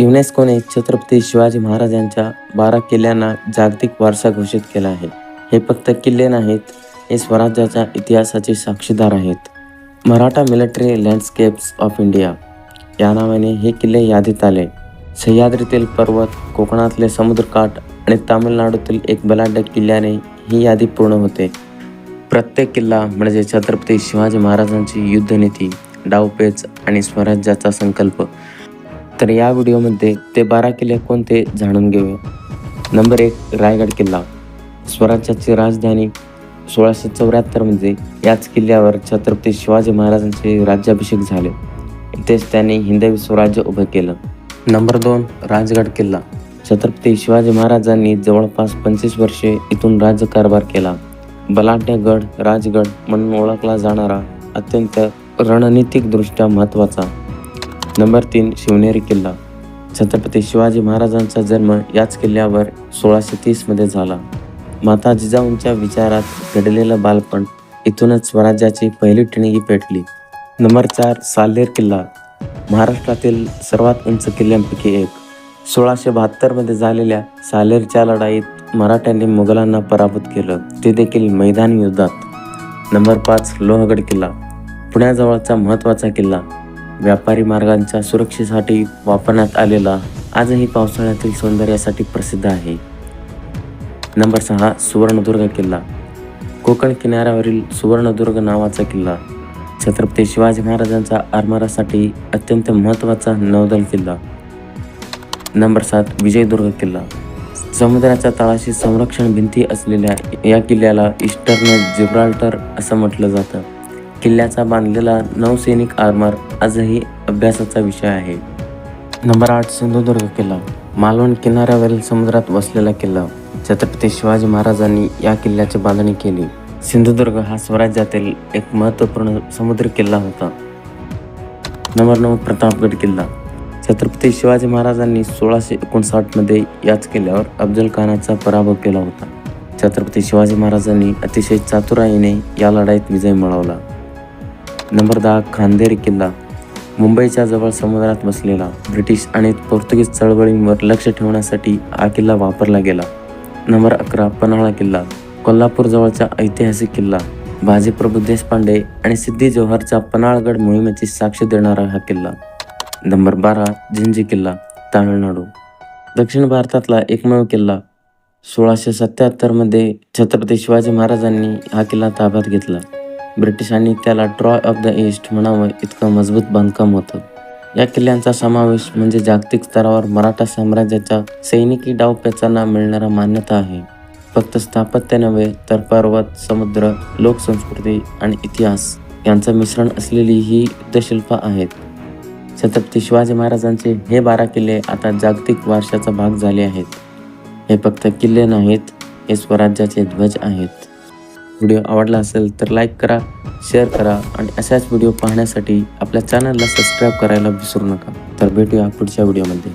युनेस्कोने छत्रपती शिवाजी महाराजांच्या बारा किल्ल्यांना जागतिक वारसा घोषित केला आहे. हे फक्त किल्ले नाहीत हे स्वराज्याच्या इतिहासाचे साक्षीदार आहेत. Maratha military landscapes of India या नावाने हे किल्ले यादीत आले. सह्याद्रीतील पर्वत कोकणातले समुद्रकाठ आणि तामिळनाडूतील एक बलाढ्य किल्ल्याने ही यादी पूर्ण होते. प्रत्येक किल्ला म्हणजे छत्रपती शिवाजी महाराजांची युद्धनीती डावपेच आणि स्वराज्याचा संकल्प. तर या व्हिडिओमध्ये ते बारा किल्ले कोणते जाणून घेऊया. नंबर एक रायगड किल्ला. स्वराज्याची राजधानी सोळाशे चौऱ्याहत्तरमध्ये याच किल्ल्यावर छत्रपती शिवाजी महाराजांचे राज्याभिषेक झाले. तेच त्यांनी हिंदवी स्वराज्य उभं केलं. नंबर दोन राजगड किल्ला. छत्रपती शिवाजी महाराजांनी जवळपास पंचवीस वर्षे इथून राज्यकारभार केला. बलाढ्य गड राजगड म्हणून ओळखला जाणारा अत्यंत रणनीतिकदृष्ट्या महत्त्वाचा. नंबर तीन शिवनेरी किल्ला. छत्रपती शिवाजी महाराजांचा जन्म याच किल्ल्यावर सोळाशे तीसमध्ये झाला. माता जिजाऊंच्या विचारात घडलेलं बालपण इथूनच स्वराज्याची पहिली ठिणगी पेटली. नंबर चार सालेर किल्ला. महाराष्ट्रातील सर्वात उंच किल्ल्यांपैकी एक. सोळाशे बहात्तरमध्ये झालेल्या सालेरच्या लढाईत मराठ्यांनी मुघलांना पराभूत केलं. ते देखील मैदानी युद्धात. नंबर पाच लोहगड किल्ला. पुण्याजवळचा महत्त्वाचा किल्ला. व्यापारी मार्गांच्या सुरक्षेसाठी वापरण्यात आलेला आजही पावसाळ्यातील सौंदर्यासाठी प्रसिद्ध आहे. नंबर सहा सुवर्णदुर्ग किल्ला. कोकण किनाऱ्यावरील सुवर्णदुर्ग नावाचा किल्ला. छत्रपती शिवाजी महाराजांचा आरमारासाठी अत्यंत महत्त्वाचा नौदल किल्ला. नंबर सात विजयदुर्ग किल्ला. समुद्राच्या तळाशी संरक्षण भिंती असलेल्या या किल्ल्याला ईस्टर्न जिब्राल्टर असं म्हटलं जातं. किल्ल्याचा बांधलेला नौसैनिक आर्मर आजही अभ्यासाचा विषय आहे. नंबर आठ सिंधुदुर्ग किल्ला. मालवण किनाऱ्यावरील समुद्रात वसलेला किल्ला. छत्रपती शिवाजी महाराजांनी या किल्ल्याची बांधणी केली. सिंधुदुर्ग हा स्वराज्यातील एक महत्त्वपूर्ण समुद्र किल्ला होता. नंबर नऊ प्रतापगड किल्ला. छत्रपती शिवाजी महाराजांनी सोळाशे एकोणसाठमध्ये याच किल्ल्यावर अफजल खानाचा पराभव केला होता. छत्रपती शिवाजी महाराजांनी अतिशय चातुराईने या लढाईत विजय मिळवला. नंबर दहा खांदेरी किल्ला मुंबईच्या जवळ समुद्रात वसलेला ब्रिटिश आणि पोर्तुगीज चळवळींवर लक्ष ठेवण्यासाठी हा किल्ला वापरला गेला. नंबर अकरा पन्हाळा किल्ला कोल्हापूर जवळचा ऐतिहासिक किल्ला बाजीप्रभू देशपांडे आणि सिद्धी जोहरच्या पन्हाळगड मोहिमेची साक्ष देणारा हा किल्ला. नंबर बारा जिंजी किल्ला तामिळनाडू दक्षिण भारतातला एकमेव किल्ला सोळाशे सत्याहत्तरमध्ये छत्रपती शिवाजी महाराजांनी हा किल्ला ताब्यात घेतला. ब्रिटिशांनी त्याला ड्रॉ ऑफ द ईस्ट म्हणावं इतकं मजबूत बांधकाम होतं. या किल्ल्यांचा समावेश म्हणजे जागतिक स्तरावर मराठा साम्राज्याच्या सैनिकी डावपेचांना मिळणारा मान्यता आहे. फक्त स्थापत्य नव्हे तर पर्वत समुद्र लोकसंस्कृती आणि इतिहास यांचं मिश्रण असलेली ही युद्धशिल्प आहेत. छत्रपती शिवाजी महाराजांचे हे बारा किल्ले आता जागतिक वारशाचा भाग झाले आहेत. हे फक्त किल्ले नाहीत हे स्वराज्याचे ध्वज आहेत. व्हिडिओ आवडला असेल तर लाईक करा शेअर करा आणि अशाच व्हिडिओ पाहण्यासाठी आपल्या चॅनलला सबस्क्राईब करायला विसरू नका. तर भेटूया पुढच्या व्हिडिओमध्ये.